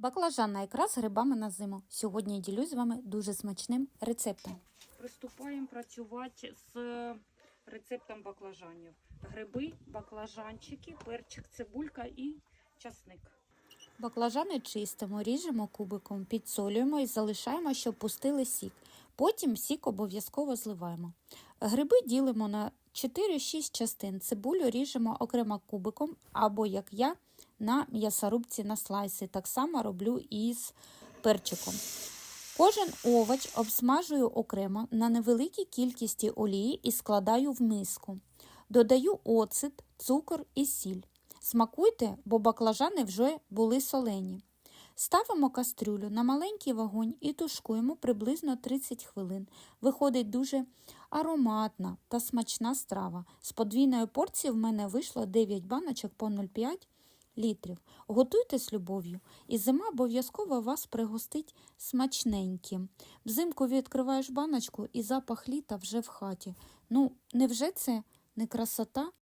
Баклажанна ікра з грибами на зиму. Сьогодні я ділюсь з вами дуже смачним рецептом. Приступаємо працювати з рецептом баклажанів. Гриби, баклажанчики, перчик, цибулька і часник. Баклажани чистимо, ріжемо кубиком, підсолюємо і залишаємо, щоб пустили сік. Потім сік обов'язково зливаємо. Гриби ділимо на 4-6 частин. Цибулю ріжемо окремо кубиком або, як я, на м'ясорубці на слайси. Так само роблю і з перчиком. Кожен овоч обсмажую окремо на невеликій кількості олії і складаю в миску. Додаю оцет, цукор і сіль. Смакуйте, бо баклажани вже були солені. Ставимо кастрюлю на маленький вогонь і тушкуємо приблизно 30 хвилин. Виходить дуже ароматна та смачна страва. З подвійної порції в мене вийшло 9 баночок по 0,5 літрів. Готуйте з любов'ю, і зима обов'язково вас пригостить смачненьким. Взимку відкриваєш баночку і запах літа вже в хаті. Ну, невже це не красота?